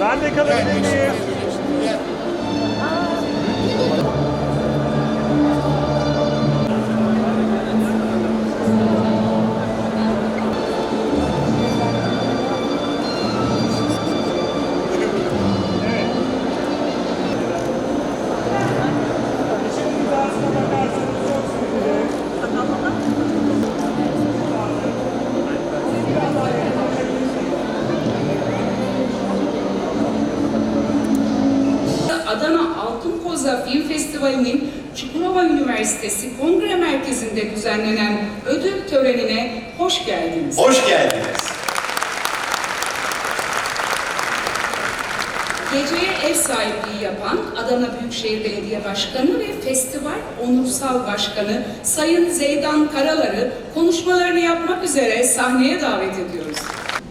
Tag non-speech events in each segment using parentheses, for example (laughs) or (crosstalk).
Ben de kalabilir miyim? Geceye ev sahipliği yapan Adana Büyükşehir Belediye Başkanı ve Festival Onursal Başkanı Sayın Zeydan Karalar'ı konuşmalarını yapmak üzere sahneye davet ediyoruz.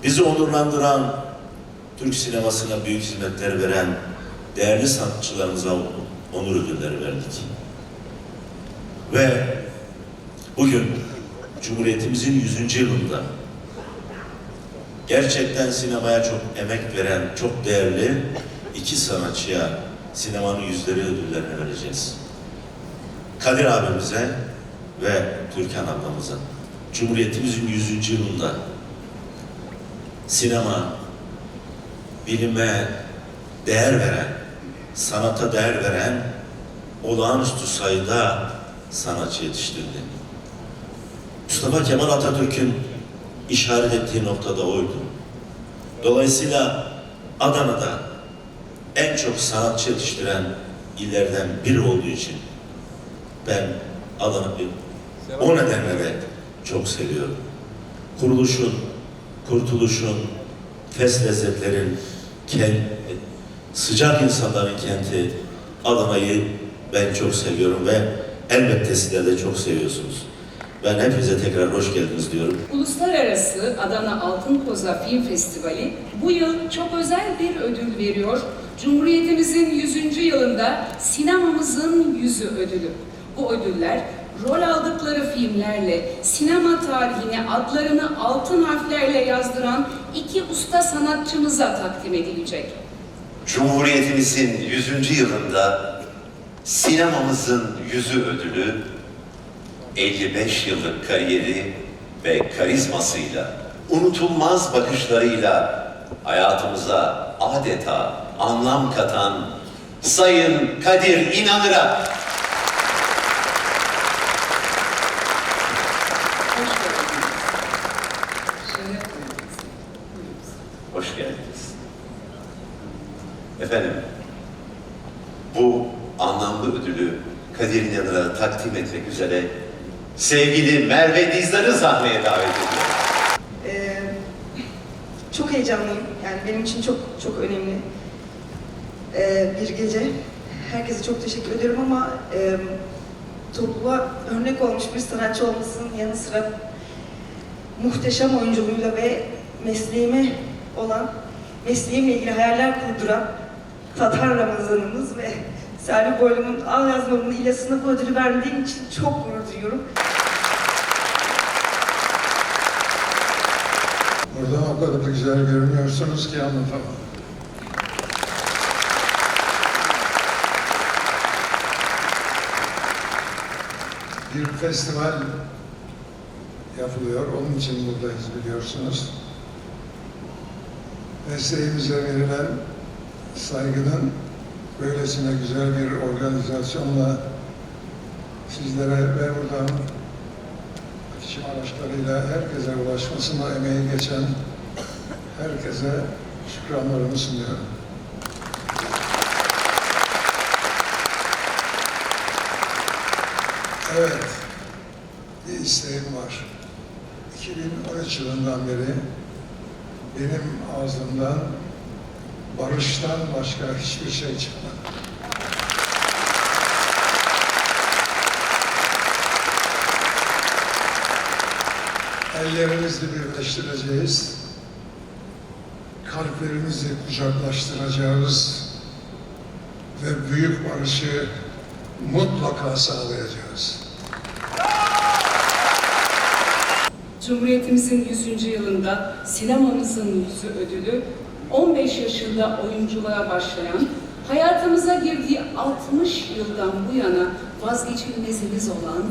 Bizi onurlandıran, Türk sinemasına büyük hizmetler veren değerli sanatçılarımıza onur ödülleri verdik. Ve bugün Cumhuriyetimizin 100. yılında gerçekten sinemaya çok emek veren, çok değerli iki sanatçıya sinemanın yüzleri ödüllerini vereceğiz. Kadir abimize ve Türkan ablamıza. Cumhuriyetimizin 100. yılında sinema, bilime değer veren, sanata değer veren olağanüstü sayıda sanatçı yetiştirdi. Mustafa Kemal Atatürk'ün işaret ettiği noktada oydu. Dolayısıyla Adana'da en çok sanatçı yetiştiren illerden biri olduğu için ben Adana'yı o nedenle de çok seviyorum. Kuruluşun, kurtuluşun, fes lezzetlerin, ken- sıcak insanların kenti Adana'yı ben çok seviyorum ve elbette sizler de çok seviyorsunuz. Ben hepinize tekrar hoş geldiniz diyorum. Uluslararası Adana Altın Koza Film Festivali bu yıl çok özel bir ödül veriyor. Cumhuriyetimizin 100. yılında sinemamızın yüzü ödülü. Bu ödüller rol aldıkları filmlerle sinema tarihine adlarını altın harflerle yazdıran iki usta sanatçımıza takdim edilecek. Cumhuriyetimizin 100. yılında sinemamızın yüzü ödülü 55 yıllık kariyeri ve karizmasıyla, unutulmaz bakışlarıyla hayatımıza adeta anlam katan Sayın Kadir İnanır'a Hoş geldiniz. Hoş geldiniz. Efendim, bu anlamlı ödülü Kadir İnanır'a takdim etmek üzere sevgili Merve Dizdar'ı sahneye davet ediyorum. Ee, çok heyecanlıyım. Yani benim için çok çok önemli ee, bir gece. Herkese çok teşekkür ediyorum ama e, topluluğa örnek olmuş bir sanatçı olmasının yanı sıra muhteşem oyunculuğuyla ve mesleğime olan, mesleğimle ilgili hayaller kurduran Tatar Ramazanımız ve Selvi Boylum'un Al Yazmamın ile sınıf ödülü verdiğim için çok gurur duyuyorum. Oradan o kadar güzel görünüyorsunuz ki anlatamam. Bir festival yapılıyor. Onun için buradayız biliyorsunuz. Mesleğimize verilen saygının böylesine güzel bir organizasyonla sizlere ve buradan iletişim araçlarıyla herkese ulaşmasına emeği geçen herkese şükranlarımı sunuyorum. Evet, bir isteğim var. 2013 yılından beri benim ağzımdan barıştan başka hiçbir şey çıkmadı. Ellerimizi birleştireceğiz. Kalplerimizi kucaklaştıracağız. Ve büyük barışı mutlaka sağlayacağız. Cumhuriyetimizin 100. yılında sinemamızın yüzü ödülü 15 yaşında oyunculuğa başlayan, hayatımıza girdiği 60 yıldan bu yana vazgeçilmezimiz olan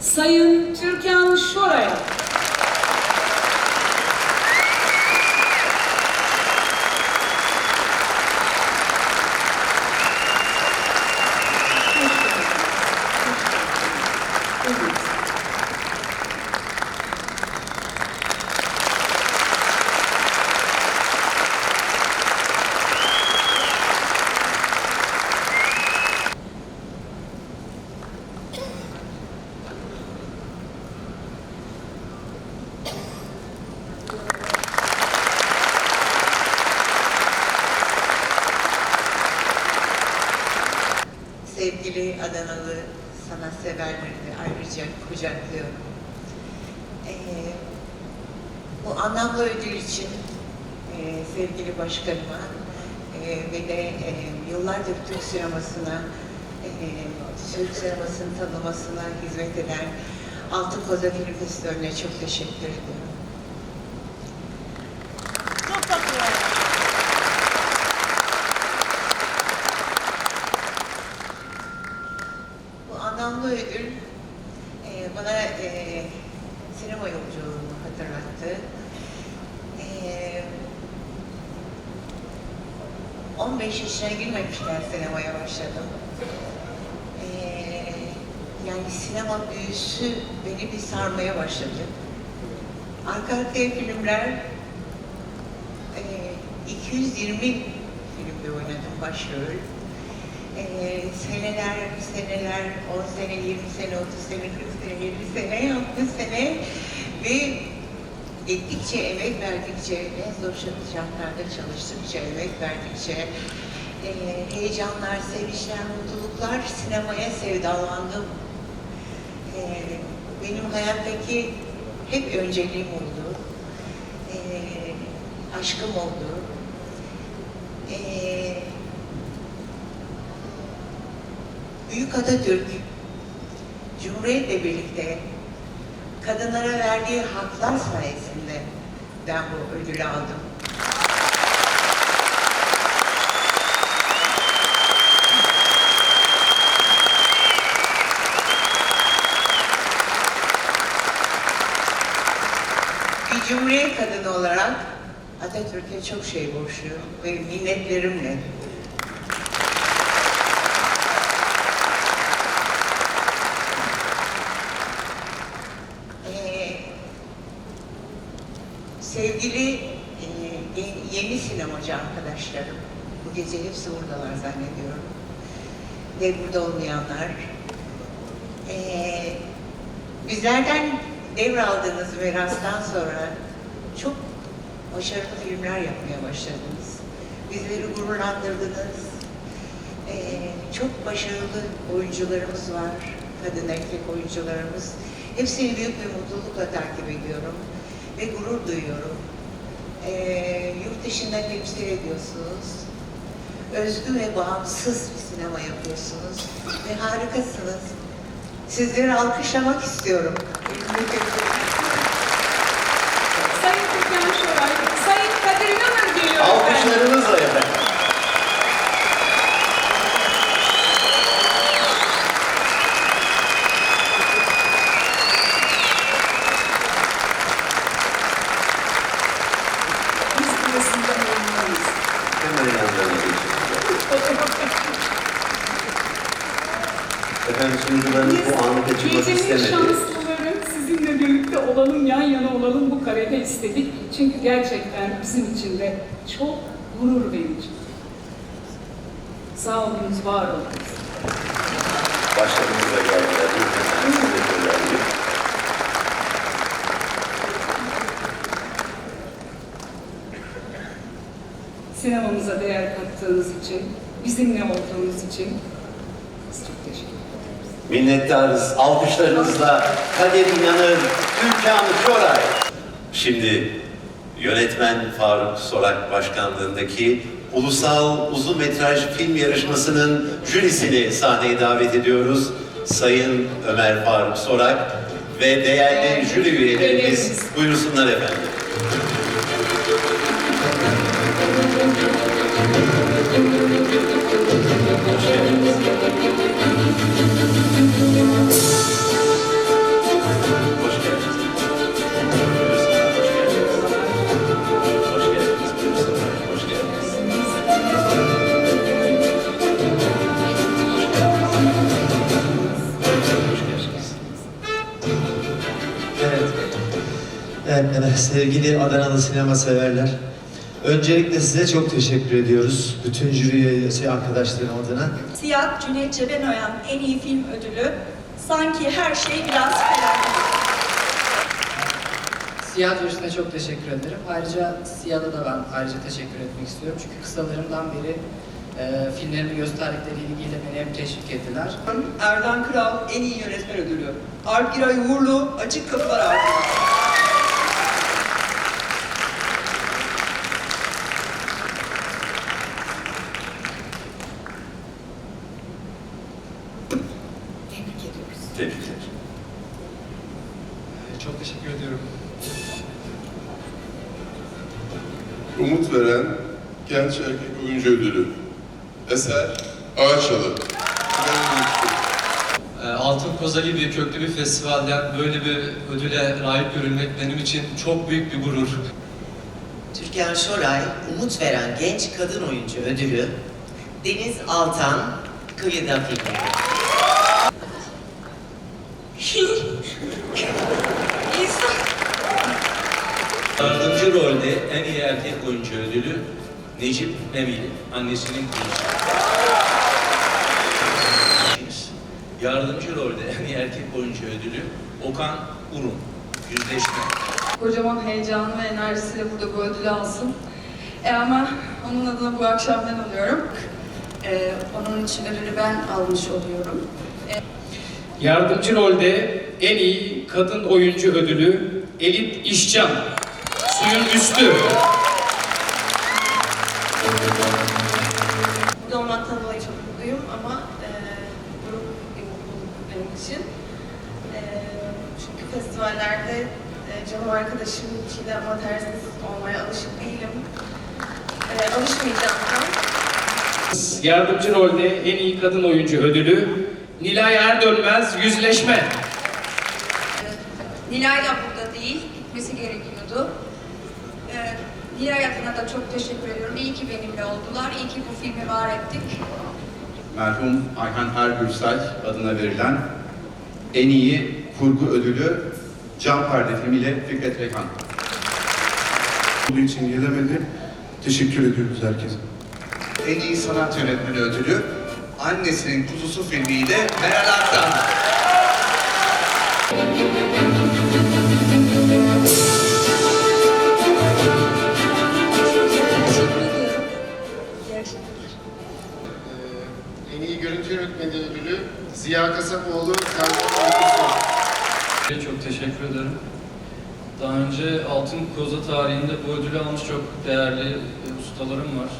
Sayın Türkan Şoray'a Hoş geldiniz. Hoş geldiniz. Buyurunuz. Sevgili Adanalı sanatseverlerini ayrıca kucaklıyorum. Ee, bu anlamlı ödül için e, sevgili başkanıma e, ve de e, yıllardır Türk sinemasına, e, Türk sinemasının tanımasına hizmet eden Altın Koza Film Festivali'ne çok teşekkür ediyorum. Bu anlamlı ödül e, bana e, sinema yolculuğumu hatırlattı. E, 15 yaşına girmemişken sinemaya başladım. E, yani sinema büyüsü beni bir sarmaya başladı. Arka arkaya filmler e, 220 filmde oynadım başrol. Ee, seneler, seneler, 10 sene, 20 sene, 30 sene, 40 sene, 50 sene, 60 sene ve gittikçe, emek verdikçe, en zor şartlarda çalıştıkça, emek verdikçe, e, heyecanlar, sevinçler, mutluluklar, sinemaya sevdalandım. E, benim hayattaki hep önceliğim oldu. E, aşkım oldu. E, Büyük Atatürk, Cumhuriyet'le birlikte kadınlara verdiği haklar sayesinde ben bu ödülü aldım. Bir Cumhuriyet kadını olarak Atatürk'e çok şey borçluyum ve minnetlerimle Ee, sevgili e, ye- yeni sinemacı arkadaşlarım, bu gece hepsi buradalar zannediyorum. Ve burada olmayanlar. Ee, bizlerden devraldığınız mirastan sonra çok başarılı filmler yapmaya başladınız. Bizleri gururlandırdınız. Ee, çok başarılı oyuncularımız var, kadın erkek oyuncularımız. Hepsini büyük bir mutlulukla takip ediyorum ve gurur duyuyorum. Ee, yurt dışında temsil ediyorsunuz. Özgü ve bağımsız bir sinema yapıyorsunuz ve harikasınız. Sizleri alkışlamak istiyorum. Elimi tebrik Sayın Türkan Şoray, Sayın Kadir İnanır geliyor efendim. Alkışlarınızla efendim. Biz burasında olmalıyız. Hemen yanlarına geçiyoruz. Efendim sunucularımız bu anı kaçırmak Gecenin istemedi. şanslıları sizinle birlikte olalım, yan yana olalım bu karede istedik. Çünkü gerçekten bizim için de çok gurur verici. Sağ olunuz, var olunuz. Başkanımız da geldiler. Lütfen size gönderdik. Sinemamıza değer kattığınız için, bizimle olduğunuz için çok teşekkür ederiz. Minnettarız. Alkışlarınızla Kadir İnanır, Türkan Şoray. Şimdi yönetmen Faruk Sorak başkanlığındaki Ulusal Uzun Metraj Film Yarışması'nın jürisini sahneye davet ediyoruz. Sayın Ömer Faruk Sorak ve değerli jüri üyelerimiz. buyursunlar efendim. Sevgili Adanalı sinema severler. Öncelikle size çok teşekkür ediyoruz. Bütün jüri üyesi arkadaşlarım adına. Siyah Cüneyt Cebenoyan en iyi film ödülü. Sanki her şey biraz felaket. Siyah jürisine çok teşekkür ederim. Ayrıca Siyah'a da ben ayrıca teşekkür etmek istiyorum. Çünkü kısalarımdan biri e, filmlerimi gösterdikleri ilgiyle beni hep teşvik ettiler. Erdan Kral en iyi yönetmen ödülü. Alp Giray Uğurlu Açık Kapılar Ardından. Tebrik ediyoruz. Tebrikler. Çok teşekkür ediyorum. Umut veren genç erkek oyuncu ödülü. Eser Ağaçyalı. Ee, Altın Koza gibi köklü bir festivalden böyle bir ödüle layık görülmek benim için çok büyük bir gurur. Türkan Şoray, Umut Veren Genç Kadın Oyuncu Ödülü, Deniz Altan, Kıyıda filmi. Yardımcı rolde en iyi erkek oyuncu ödülü Necip Memili, annesinin kızı. Yardımcı rolde en iyi erkek oyuncu ödülü Okan Urun, Yüzleşme. Kocaman heyecanı ve enerjisiyle burada bu ödülü alsın. E ama onun adına bu akşam ben alıyorum. Ee, onun için ödülü ben almış oluyorum. Yardımcı rolde en iyi kadın oyuncu ödülü Elit İşcan. Suyun üstü. Burada olmaktan dolayı çok mutluyum ama e, grup bir mutluluk benim için. E, çünkü festivallerde e, canım arkadaşım Çiğdem Materyalsiz olmaya alışık değilim. E, alışmayacağım. Yardımcı rolde en iyi kadın oyuncu ödülü Nilay Erdönmez Yüzleşme. Nilay da burada değil, gitmesi gerekiyordu. Ee, Nilay adına da çok teşekkür ediyorum. İyi ki benimle oldular, iyi ki bu filmi var ettik. Merhum Ayhan Ergürsel adına verilen en iyi kurgu ödülü Can Perde filmiyle Fikret Rekan. Bunun için gelemedi. Teşekkür ediyoruz herkese. En iyi sanat yönetmeni ödülü Annesinin Kuzusu filmiyle Meral Aktan. Akşamlar. en iyi görüntü yönetmeni ödülü Ziya Kasapoğlu, Uykusu. Çok teşekkür ederim. Daha önce Altın Koza tarihinde bu ödülü almış çok değerli e, ustalarım var.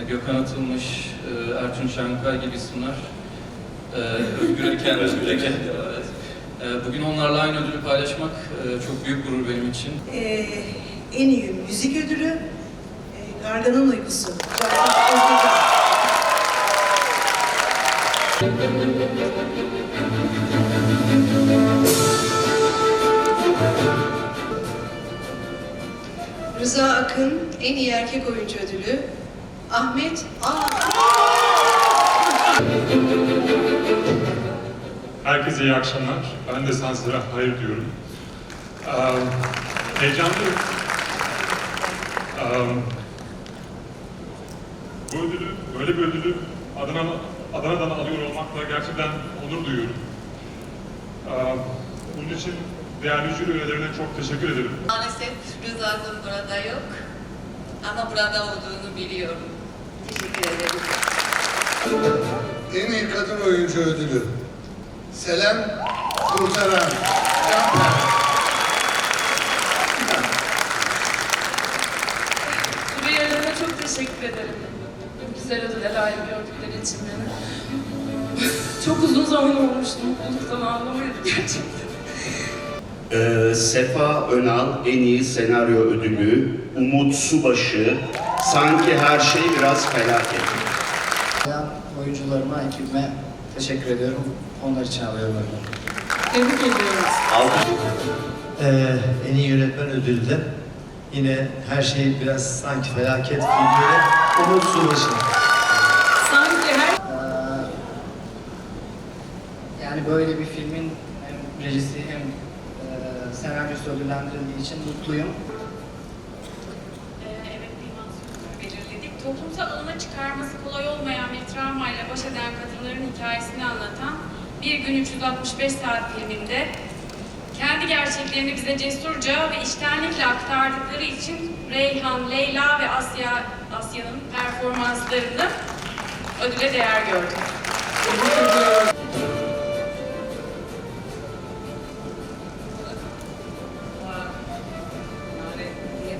E, Gökhan Atılmış, e, Ertun Şankay gibi isimler. E, Özgür Eken, (laughs) Özgür Eken. Evet. E, Bugün onlarla aynı ödülü paylaşmak e, çok büyük gurur benim için. Ee, en iyi müzik ödülü e, Garganın Uykusu. Canan Özdecan. Rıza Akın en iyi erkek oyuncu ödülü Ahmet A. Herkese iyi akşamlar. Ben de Sansır'a hayır diyorum. Ee, heyecanlıyım. Ee, bu ödülü, böyle bir ödülü Adana, Adana'dan alıyor olmakla gerçekten onur duyuyorum. Ee, bunun için değerli jüri üyelerine çok teşekkür ederim. Maalesef Rıza'nın burada yok. Ama burada olduğunu biliyorum. Teşekkür ederim. En iyi kadın oyuncu ödülü Selen Kurtaran. Perde. Üyelerine çok teşekkür ederim. Bu güzel ödüle layık gördükleri için beni. çok uzun zaman olmuştu mutluluktan ağlamıyordum gerçekten. Ee, Sefa Önal en iyi senaryo ödülü, Umut Subaşı, sanki her şey biraz felaket. Oyuncularıma, ekibime teşekkür ediyorum. Onlar için alıyorum ödülü. Tebrik ediyoruz. Ee, en iyi yönetmen ödülü de yine her şey biraz sanki felaket filmiyle Umut Subaşı. Sanki her Ee, yani böyle bir filmin hem rejisi hem e, ödüllendirildiği için mutluyum. Ee, evet bir mansiyon belirledik. Toplumsal alana çıkarması kolay olmayan bir travmayla baş eden kadınların hikayesini anlatan Bir Gün 365 Saat filminde kendi gerçeklerini bize cesurca ve içtenlikle aktardıkları için Reyhan, Leyla ve Asya Asya'nın performanslarını ödüle değer gördü.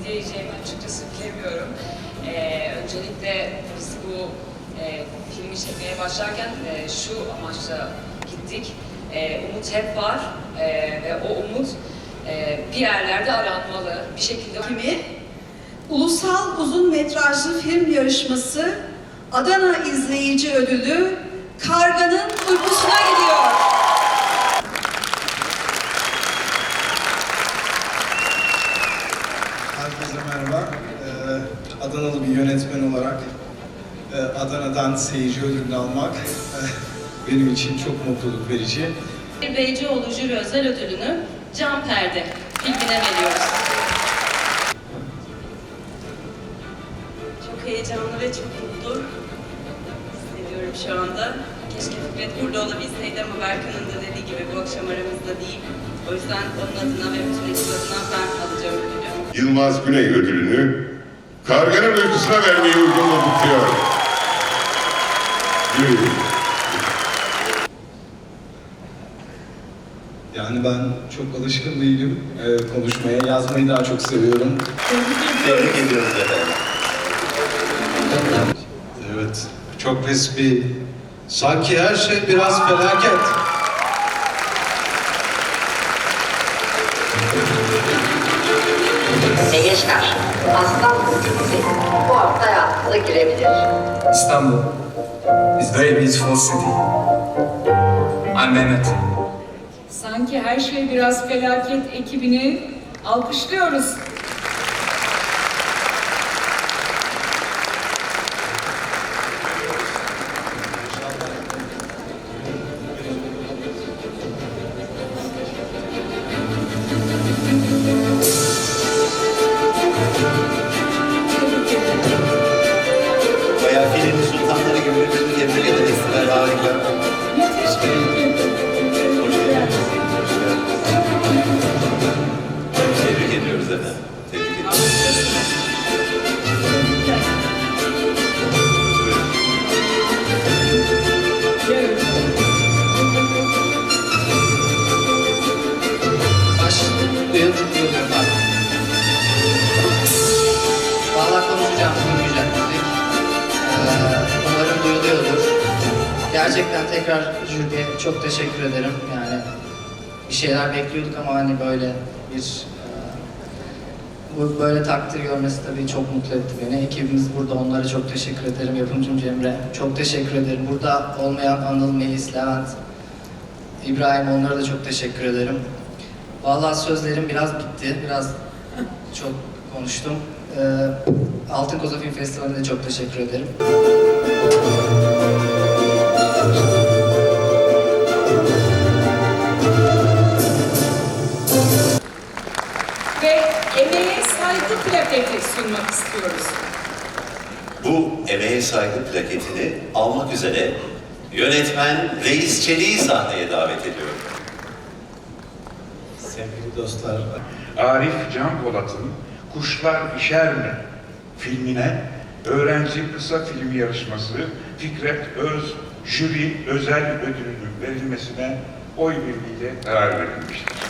Ne diyeceğimi açıkçası bilemiyorum. Ee, öncelikle biz bu e, filmi çekmeye başlarken e, şu amaçla gittik. E, umut hep var e, ve o umut e, bir yerlerde aranmalı. Bir şekilde Kimi Ulusal Uzun Metrajlı Film Yarışması Adana İzleyici Ödülü Karganın Uykusuna gidiyor. Herkese merhaba. Ee, Adanalı bir yönetmen olarak e, Adana'dan seyirci ödülünü almak e, benim için çok mutluluk verici. Beycioğlu Jüri Özel Ödülünü Can Perde filmine veriyoruz. Çok heyecanlı ve çok mutlu hissediyorum şu anda. Keşke Fikret burada olabilseydi ama Berkan'ın da dediği gibi bu akşam aramızda değil. O yüzden onun adına ve bütün ekip adına ben alacağım ödülü. Yılmaz Güney ödülünü karganın uykusuna vermeyi uygun bulduk diyor. Yani ben çok alışkın değilim e, konuşmaya, yazmayı daha çok seviyorum. Tebrik ediyoruz efendim. Evet, çok resmi. Sanki her şey biraz felaket. Ve gençler, Aslan bu hafta hayatınıza girebilir. Istanbul is very beautiful city. I'm Mehmet. Sanki her şey biraz felaket ekibini alkışlıyoruz. Çok teşekkür ederim. Yani bir şeyler bekliyorduk ama hani böyle bir e, bu böyle takdir görmesi tabii çok mutlu etti beni. Ekibimiz burada onlara çok teşekkür ederim. Yapımcım Cemre çok teşekkür ederim. Burada olmayan Anıl, Melis, Levent, İbrahim onlara da çok teşekkür ederim. Vallahi sözlerim biraz bitti. Biraz çok konuştum. Ee, Altın Koza Film Festivali'ne de çok teşekkür ederim. Sunmak istiyoruz. Bu emeğe saygı plaketini almak üzere yönetmen Reis Çelik'i sahneye davet ediyorum. Sevgili dostlar, Arif Can Polat'ın Kuşlar İşer mi filmine öğrenci kısa film yarışması Fikret Öz jüri özel ödülünün verilmesine oy birliğiyle karar verilmiştir.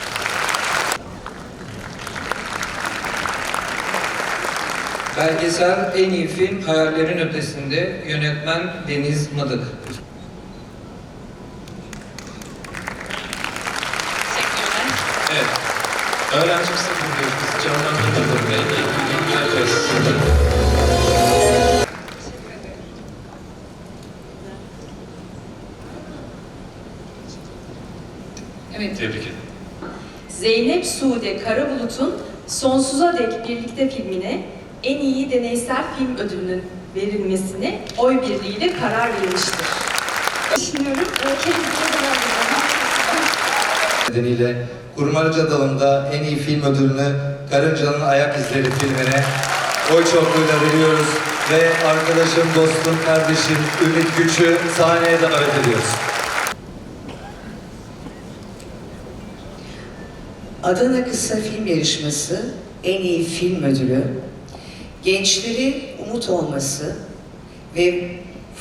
Belgesel en iyi film Hayallerin Ötesinde yönetmen Deniz Madık. Evet. Öğrenci kısa film yarışması canlandırma bölümüyle ilgili herkes. Evet. Tebrik ederim. Zeynep Sude Karabulut'un Sonsuza Dek Birlikte filmine en iyi deneysel film ödülünün verilmesine oy birliğiyle karar verilmiştir. Düşünüyorum. nedeniyle Kurmalıca dalında en iyi film ödülünü Karınca'nın Ayak İzleri filmine oy çokluğuyla veriyoruz ve arkadaşım, dostum, kardeşim Ümit Güç'ü sahneye davet ediyoruz. Adana Kısa Film Yarışması en iyi film ödülü, gençleri umut olması ve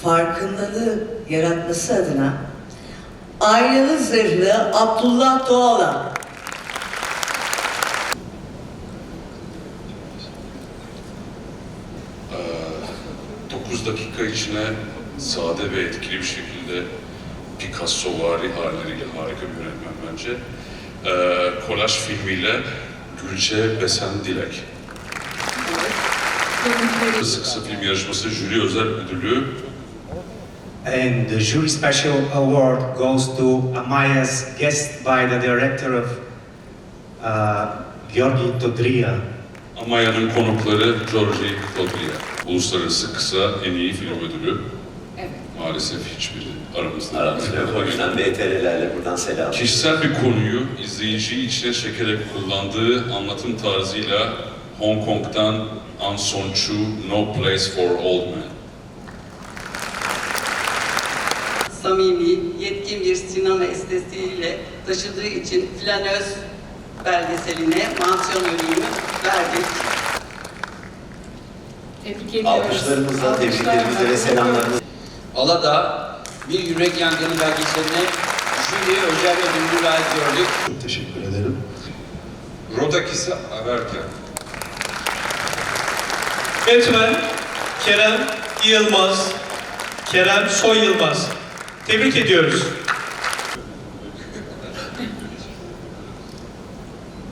farkındalığı yaratması adına Aynalı Zırhlı Abdullah Doğalan 9 dakika içine sade ve etkili bir şekilde Picasso-vari halleriyle harika bir yönetmen bence. Ee, kolaj filmiyle Gülce Besen Dilek. Kısa kısa film yarışması jüri özel ödülü And the jury special award goes to Amaya's guest by the director of uh, Georgi Todria. Amaya'nın konukları Georgi Todria. Uluslararası kısa en iyi film ödülü. Evet. Maalesef hiçbiri aramızda. Aramızda yok. O yüzden BTR'lerle buradan selam. Kişisel bir konuyu izleyiciyi içine çekerek kullandığı anlatım tarzıyla Hong Kong'dan An Son Chu, No Place for Old Men. Samimi, yetkin bir sinema estetiğiyle taşıdığı için Flanöz belgeseline mansiyon ödülünü verdik. Tebrik ediyoruz. Alkışlarımızla, tebriklerimizle ve selamlarımızla. Alada bir yürek yangını belgeseline jüri özel ödülünü layık gördük. Çok teşekkür ederim. Rodakis'i Averke. Yönetmen Kerem Yılmaz, Kerem Soy Yılmaz. Tebrik ediyoruz.